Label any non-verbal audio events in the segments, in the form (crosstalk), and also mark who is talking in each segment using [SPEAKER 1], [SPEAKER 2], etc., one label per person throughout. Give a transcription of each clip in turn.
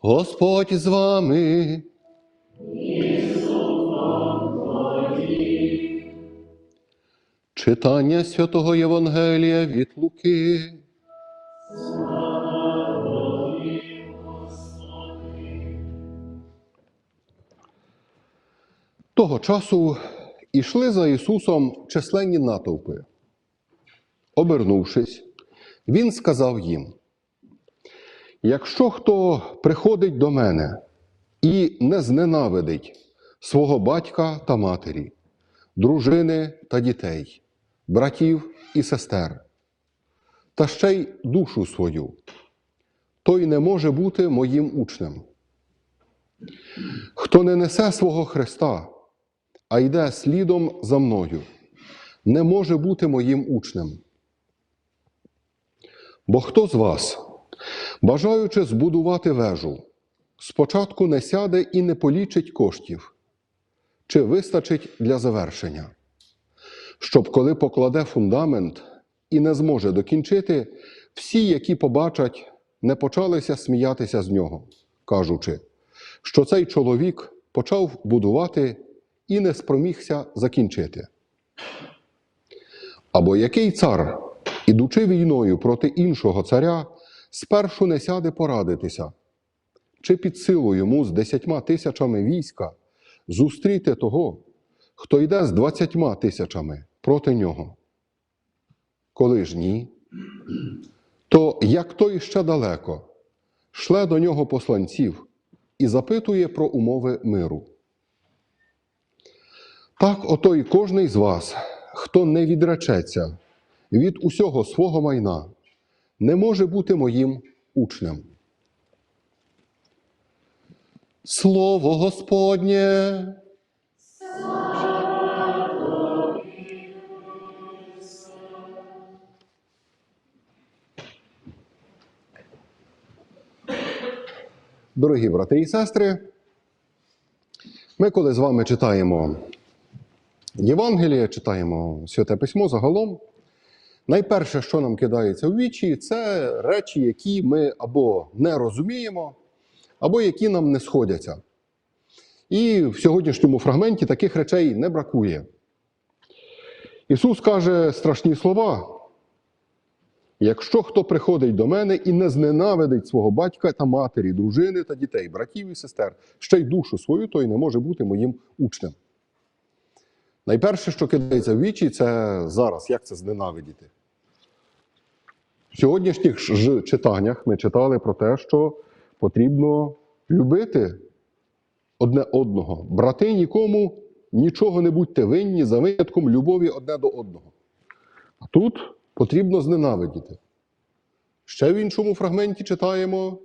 [SPEAKER 1] Господь з вами. Читання святого Євангелія від Луки. Того часу ішли за Ісусом численні натовпи. Обернувшись, Він сказав їм: Якщо хто приходить до мене і не зненавидить свого батька та матері, дружини та дітей, братів і сестер, та ще й душу свою, той не може бути моїм учнем. Хто не несе свого Христа, а йде слідом за мною, не може бути моїм учнем. Бо хто з вас, бажаючи збудувати вежу, спочатку не сяде і не полічить коштів, чи вистачить для завершення, щоб коли покладе фундамент і не зможе докінчити, всі, які побачать, не почалися сміятися з нього, кажучи, що цей чоловік почав будувати і не спромігся закінчити. Або який цар, ідучи війною проти іншого царя, спершу не сяде порадитися, чи під силу йому з десятьма тисячами війська зустріти того, хто йде з двадцятьма тисячами проти нього. Коли ж ні, то як той ще далеко, шле до нього посланців і запитує про умови миру. Так ото й кожний з вас, хто не відречеться від усього свого майна, не може бути моїм учнем. Слово Господнє. Дорогі брати і сестри, ми коли з вами читаємо Євангеліє, читаємо Святе Письмо загалом, найперше, що нам кидається в вічі, це речі, які ми або не розуміємо, або які нам не сходяться. І в сьогоднішньому фрагменті таких речей не бракує. Ісус каже страшні слова. Якщо хто приходить до мене і не зненавидить свого батька та матері, дружини та дітей, братів і сестер, ще й душу свою, той не може бути моїм учнем. Найперше, що кидається в вічі, це зараз, як це зненавидіти. В сьогоднішніх ж читаннях ми читали про те, що потрібно любити одне одного. Брати нікому нічого не будьте винні за винятком любові одне до одного. А тут потрібно зненавидіти. Ще в іншому фрагменті читаємо,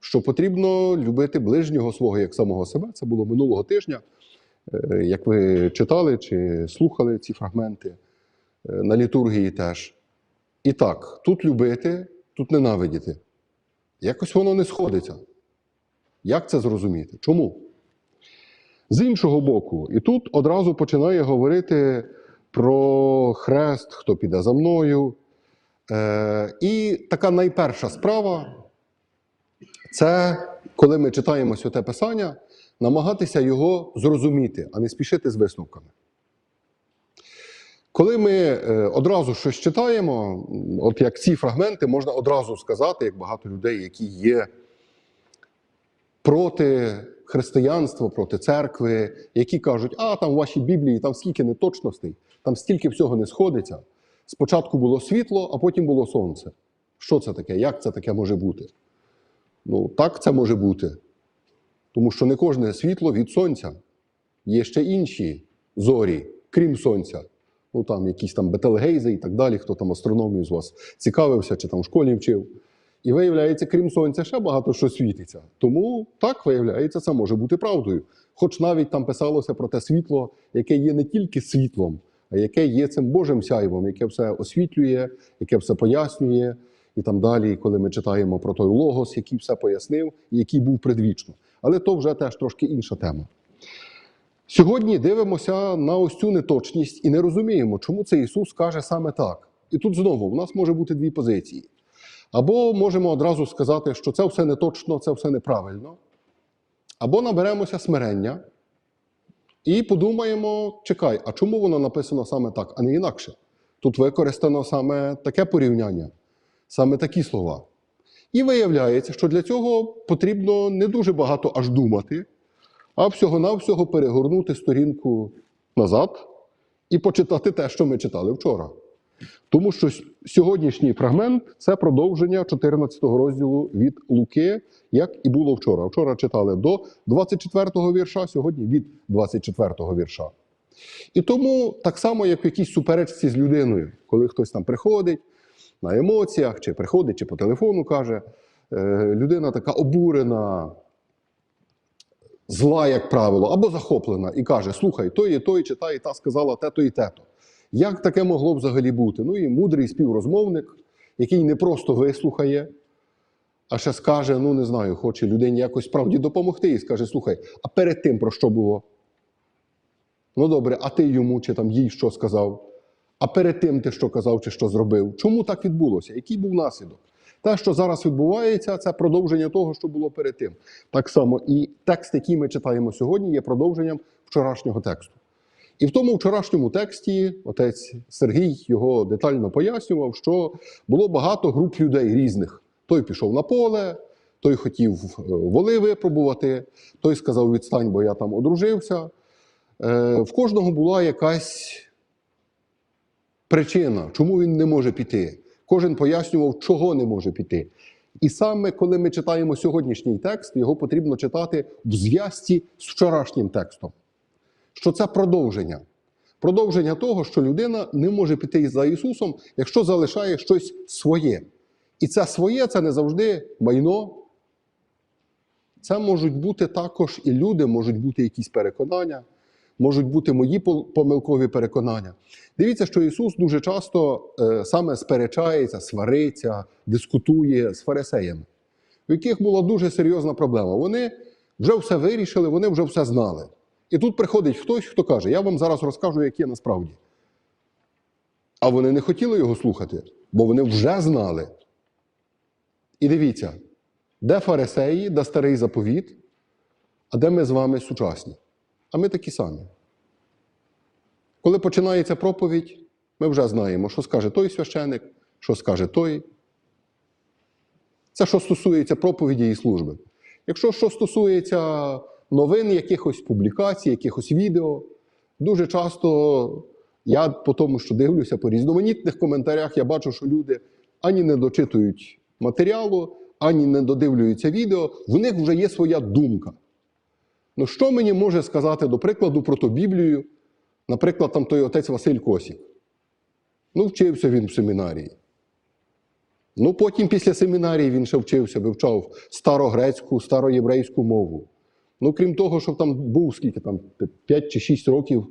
[SPEAKER 1] що потрібно любити ближнього свого як самого себе. Це було минулого тижня. Е, Як ви читали чи слухали ці фрагменти е, на літургії теж. І так, тут любити, тут ненавидіти. Якось воно не сходиться. Як це зрозуміти? Чому? З іншого боку, і тут одразу починає говорити про хрест, хто піде за мною. Е, і така найперша справа це коли ми читаємо Святе Писання, намагатися його зрозуміти, а не спішити з висновками. Коли ми е, одразу щось читаємо, от як ці фрагменти, можна одразу сказати, як багато людей, які є проти християнства, проти церкви, які кажуть, а там в вашій Біблії там скільки неточностей, там стільки всього не сходиться. Спочатку було світло, а потім було сонце. Що це таке? Як це таке може бути? Ну, так це може бути. Тому що не кожне світло від сонця. Є ще інші зорі, крім сонця. Ну там якісь там Бетелгейзи і так далі, хто там астрономію з вас цікавився чи там в школі вчив. І виявляється, крім сонця, ще багато що світиться. Тому так виявляється, це може бути правдою. Хоч навіть там писалося про те світло, яке є не тільки світлом, а яке є цим Божим сяйвом, яке все освітлює, яке все пояснює. І там далі, коли ми читаємо про той логос, який все пояснив, і який був предвічно. Але то вже теж трошки інша тема. Сьогодні дивимося на ось цю неточність і не розуміємо, чому це Ісус каже саме так. І тут знову в нас може бути дві позиції. Або можемо одразу сказати, що це все не точно, це все неправильно. Або наберемося смирення і подумаємо: чекай, а чому воно написано саме так, а не інакше? Тут використано саме таке порівняння, саме такі слова. І виявляється, що для цього потрібно не дуже багато аж думати, а всього-навсього перегорнути сторінку назад і почитати те, що ми читали вчора. Тому що сьогоднішній фрагмент це продовження 14 розділу від Луки, як і було вчора. Вчора читали до 24-го вірша, сьогодні від 24-го вірша. І тому так само, як в якійсь суперечці з людиною, коли хтось там приходить на емоціях, чи приходить, чи по телефону каже, е, людина така обурена, зла, як правило, або захоплена, і каже: Слухай, той і той читає, і та сказала те-то і те-то. Як таке могло взагалі бути? Ну і мудрий співрозмовник, який не просто вислухає, а ще скаже: ну не знаю, хоче людині якось справді допомогти, і скаже: слухай, а перед тим про що було? Ну добре, а ти йому чи там їй що сказав? А перед тим ти що казав чи що зробив? Чому так відбулося? Який був наслідок? Те, що зараз відбувається, це продовження того, що було перед тим. Так само і текст, який ми читаємо сьогодні, є продовженням вчорашнього тексту. І в тому вчорашньому тексті отець Сергій його детально пояснював, що було багато груп людей різних. Той пішов на поле, той хотів е, воли випробувати, той сказав: відстань, бо я там одружився. Е, В кожного була якась причина, чому він не може піти. Кожен пояснював, чого не може піти. І саме коли ми читаємо сьогоднішній текст, його потрібно читати в зв'язці з вчорашнім текстом. Що це продовження. Продовження того, що людина не може піти за Ісусом, якщо залишає щось своє. І це своє це не завжди майно. Це можуть бути також і люди, можуть бути якісь переконання, можуть бути мої помилкові переконання. Дивіться, що Ісус дуже часто е, саме сперечається, свариться, дискутує з фарисеями, у яких була дуже серйозна проблема. Вони вже все вирішили, вони вже все знали. І тут приходить хтось, хто каже: Я вам зараз розкажу, як є насправді. А вони не хотіли його слухати, бо вони вже знали. І дивіться, де фарисеї, де старий заповіт, а де ми з вами сучасні. А ми такі самі. Коли починається проповідь, ми вже знаємо, що скаже той священик, що скаже той. Це що стосується проповіді і служби. Якщо що стосується новин, якихось публікацій, якихось відео, дуже часто я по тому, що дивлюся по різноманітних коментарях, я бачу, що люди ані не дочитують матеріалу, ані не додивлюються відео, в них вже є своя думка. Ну, що мені може сказати, до прикладу, про ту Біблію, наприклад, там той отець Василь Косік? Ну, вчився він в семінарії. Ну, потім після семінарії він ще вчився, вивчав старогрецьку, староєврейську мову. Ну, крім того, що там був скільки там 5 чи 6 років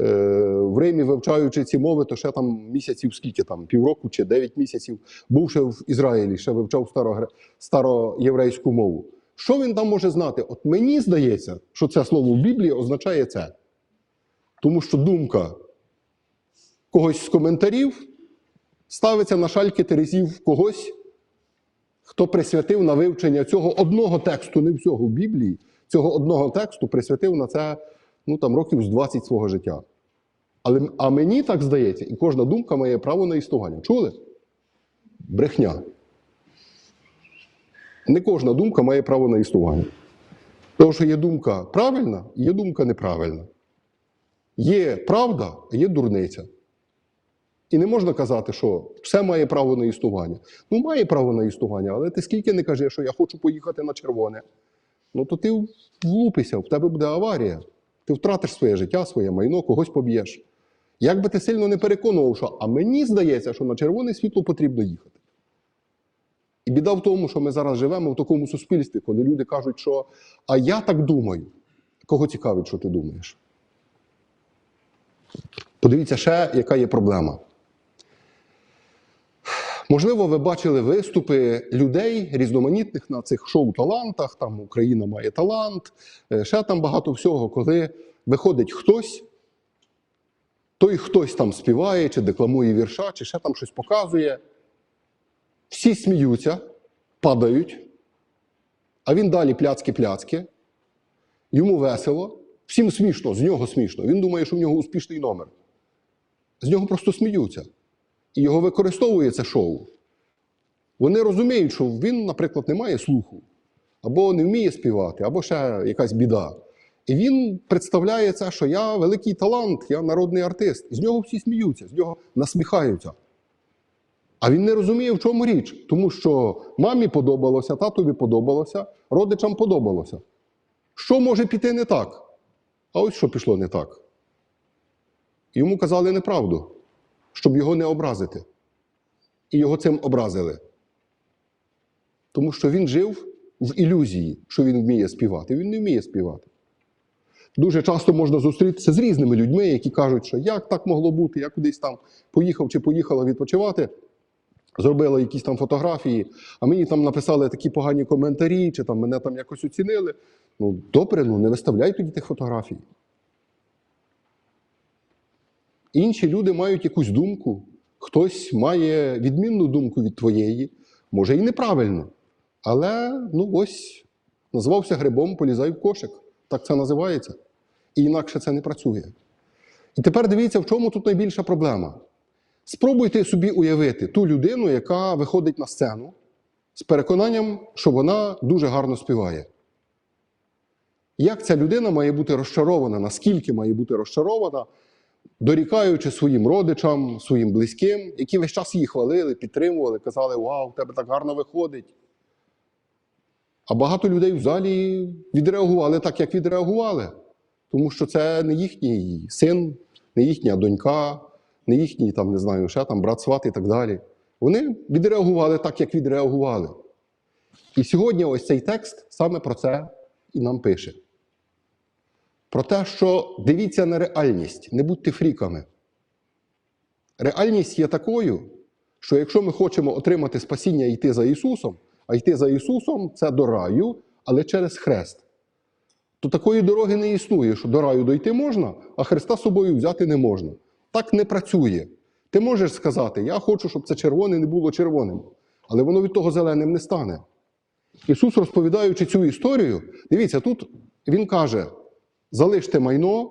[SPEAKER 1] е, в Римі, вивчаючи ці мови, то ще там місяців, скільки там, півроку чи 9 місяців, був ще в Ізраїлі, ще вивчав старогре... староєврейську мову. Що він там може знати? От мені здається, що це слово в Біблії означає це. Тому що думка когось з коментарів ставиться на шальки терезів когось, хто присвятив на вивчення цього одного тексту, не всього в Біблії, цього одного тексту присвятив на це ну, там, років з 20 свого життя. Але, а мені так здається, і кожна думка має право на існування. Чули? Брехня. Не кожна думка має право на існування. Тому що є думка правильна, є думка неправильна. Є правда, є дурниця. І не можна казати, що все має право на існування. Ну, має право на існування, але ти скільки не кажеш, що я хочу поїхати на червоне, ну то ти влупишся, в тебе буде аварія. Ти втратиш своє життя, своє майно, когось поб'єш. Як би ти сильно не переконував, що а мені здається, що на червоне світло потрібно їхати. І біда в тому, що ми зараз живемо в такому суспільстві, коли люди кажуть, що а я так думаю. Кого цікавить, що ти думаєш? Подивіться ще, яка є проблема. Можливо, ви бачили виступи людей різноманітних на цих шоу-талантах, там Україна має талант, е, ще там багато всього, коли виходить хтось, той хтось там співає, чи декламує вірша, чи ще там щось показує. Всі сміються, падають, а він далі пляцки-пляцки, йому весело, всім смішно, з нього смішно. Він думає, що в нього успішний номер. З нього просто сміються. І його використовує це шоу. Вони розуміють, що він, наприклад, не має слуху, або не вміє співати, або ще якась біда. І він представляє це, що я великий талант, я народний артист. З нього всі сміються, з нього насміхаються. А він не розуміє, в чому річ. Тому що мамі подобалося, татові подобалося, родичам подобалося. Що може піти не так? А ось що пішло не так. Йому казали неправду, щоб його не образити. І його цим образили. Тому що він жив в ілюзії, що він вміє співати. Він не вміє співати. Дуже часто можна зустрітися з різними людьми, які кажуть, що як так могло бути, я кудись там поїхав чи поїхала відпочивати, зробила якісь там фотографії, а мені там написали такі погані коментарі, чи там мене там якось оцінили. Ну, добре, ну не виставляй тоді тих фотографій. Інші люди мають якусь думку, хтось має відмінну думку від твоєї, може і неправильно. Але ну ось назвався грибом, полізай в кошик. Так це називається. І інакше це не працює. І тепер дивіться, в чому тут найбільша проблема. Спробуйте собі уявити ту людину, яка виходить на сцену з переконанням, що вона дуже гарно співає. Як ця людина має бути розчарована, наскільки має бути розчарована, дорікаючи своїм родичам, своїм близьким, які весь час її хвалили, підтримували, казали, вау, в тебе так гарно виходить. А багато людей в залі відреагували так, як відреагували. Тому що це не їхній син, не їхня донька, не їхній там, не знаю, ще там брат сват і так далі. Вони відреагували так, як відреагували. І сьогодні ось цей текст саме про це і нам пише. Про те, що дивіться на реальність, не будьте фріками. Реальність є такою, що якщо ми хочемо отримати спасіння і йти за Ісусом, а йти за Ісусом це до раю, але через хрест. То такої дороги не існує, що до раю дойти можна, а Христа собою взяти не можна. Так не працює. Ти можеш сказати, я хочу, щоб це червоне не було червоним, але воно від того зеленим не стане. Ісус, розповідаючи цю історію, дивіться, тут Він каже: залиште майно,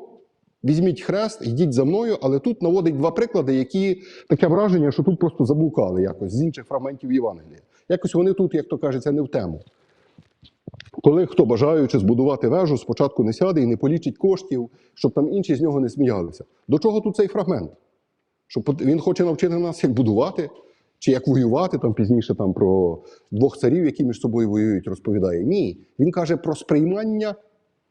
[SPEAKER 1] візьміть хрест, йдіть за мною, але тут наводить два приклади, які таке враження, що тут просто заблукали якось з інших фрагментів Євангелія. Якось вони тут, як то кажеться, не в тему. Коли хто бажаючи збудувати вежу, спочатку не сяде і не полічить коштів, щоб там інші з нього не сміялися. До чого тут цей фрагмент? Що пот- він хоче навчити нас, як будувати, чи як воювати, там пізніше там про двох царів, які між собою воюють, розповідає. Ні. Він каже про сприймання,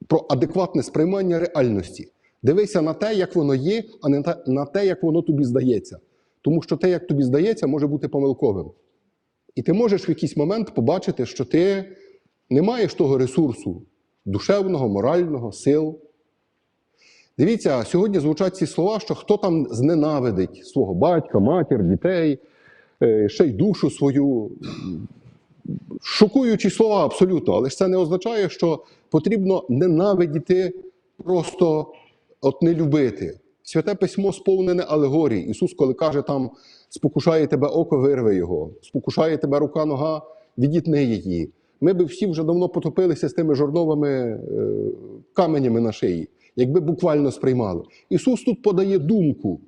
[SPEAKER 1] про адекватне сприймання реальності. Дивися на те, як воно є, а не на те, як воно тобі здається. Тому що те, як тобі здається, може бути помилковим. І ти можеш в якийсь момент побачити, що ти не маєш того ресурсу душевного, морального, сил. Дивіться, сьогодні звучать ці слова, що хто там зненавидить свого батька, матір, дітей, е, ще й душу свою. Шокуючі слова абсолютно, але ж це не означає, що потрібно ненавидіти, просто от не любити. Святе письмо сповнене алегорій. Ісус, коли каже там, спокушає тебе око, вирви його, спокушає тебе рука, нога, відітни її. Ми би всі вже давно потопилися з тими жорновими е, каменями на шиї, якби буквально сприймали. Ісус тут подає думку,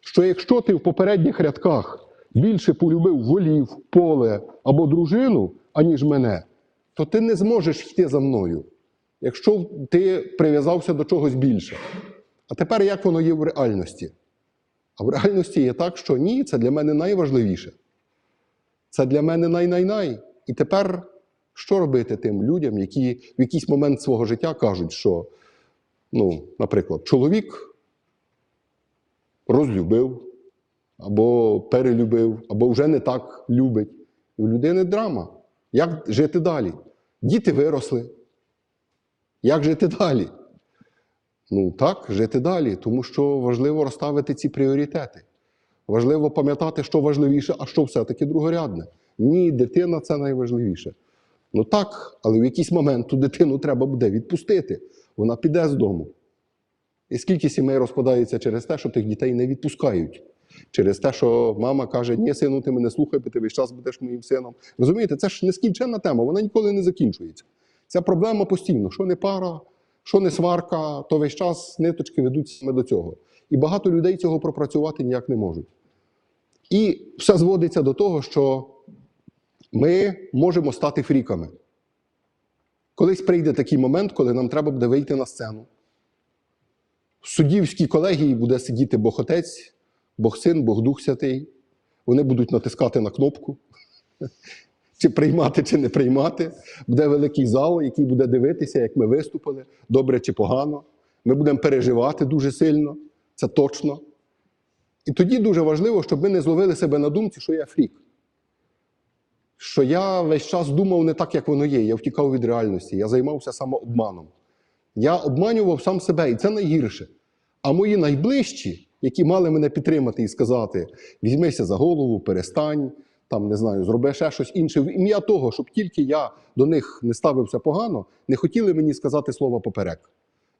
[SPEAKER 1] що якщо ти в попередніх рядках більше полюбив волів, поле або дружину, аніж мене, то ти не зможеш йти за мною, якщо ти прив'язався до чогось більше. А тепер як воно є в реальності? А в реальності є так, що ні, це для мене найважливіше. Це для мене най-най-най. І тепер що робити тим людям, які в якийсь момент свого життя кажуть, що, ну, наприклад, чоловік розлюбив, або перелюбив, або вже не так любить. І у людини драма. Як жити далі? Діти виросли. Як жити далі? Ну так, жити далі, тому що важливо розставити ці пріоритети. Важливо пам'ятати, що важливіше, а що все-таки другорядне. Ні, дитина це найважливіше. Ну так, але в якийсь момент ту дитину треба буде відпустити. Вона піде з дому. І скільки сімей розпадається через те, що тих дітей не відпускають. через те, що мама каже: Ні, сину, ти мене слухай, бо ти весь час будеш моїм сином. Розумієте, це ж нескінченна тема, вона ніколи не закінчується. Ця проблема постійно. Що не пара, що не сварка, то весь час ниточки ведуть саме до цього. І багато людей цього пропрацювати ніяк не можуть. І все зводиться до того, що ми можемо стати фріками. Колись прийде такий момент, коли нам треба буде вийти на сцену. В суддівській колегії буде сидіти Бог Отець, Бог Син, Бог Дух Святий. Вони будуть натискати на кнопку, (laughs) чи приймати, чи не приймати. Буде великий зал, який буде дивитися, як ми виступили, добре чи погано. Ми будемо переживати дуже сильно, це точно. І тоді дуже важливо, щоб ми не зловили себе на думці, що я фрік. Що я весь час думав не так, як воно є. Я втікав від реальності, я займався самообманом. Я обманював сам себе, і це найгірше. А мої найближчі, які мали мене підтримати і сказати: візьмися за голову, перестань, там не знаю, зроби ще щось інше. В ім'я того, щоб тільки я до них не ставився погано, не хотіли мені сказати слово поперек.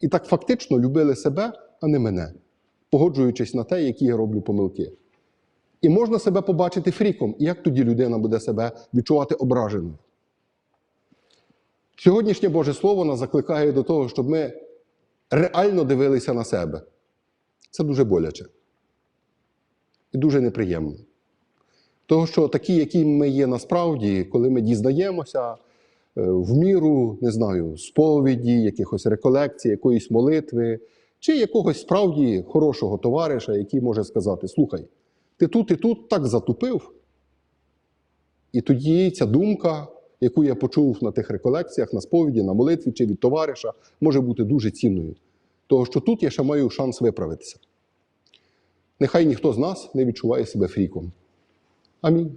[SPEAKER 1] І так фактично любили себе, а не мене, погоджуючись на те, які я роблю помилки. І можна себе побачити фріком. І як тоді людина буде себе відчувати ображеною? Сьогоднішнє Боже Слово нас закликає до того, щоб ми реально дивилися на себе. Це дуже боляче і дуже неприємно. Того, що такі, які ми є насправді, коли ми дізнаємося е, в міру, не знаю, сповіді, якихось реколекцій, якоїсь молитви, чи якогось справді хорошого товариша, який може сказати: слухай, ти тут і тут так затупив. І тоді ця думка, яку я почув на тих реколекціях, на сповіді, на молитві чи від товариша, може бути дуже цінною. Того, що тут я ще маю шанс виправитися. Нехай ніхто з нас не відчуває себе фріком. Амінь.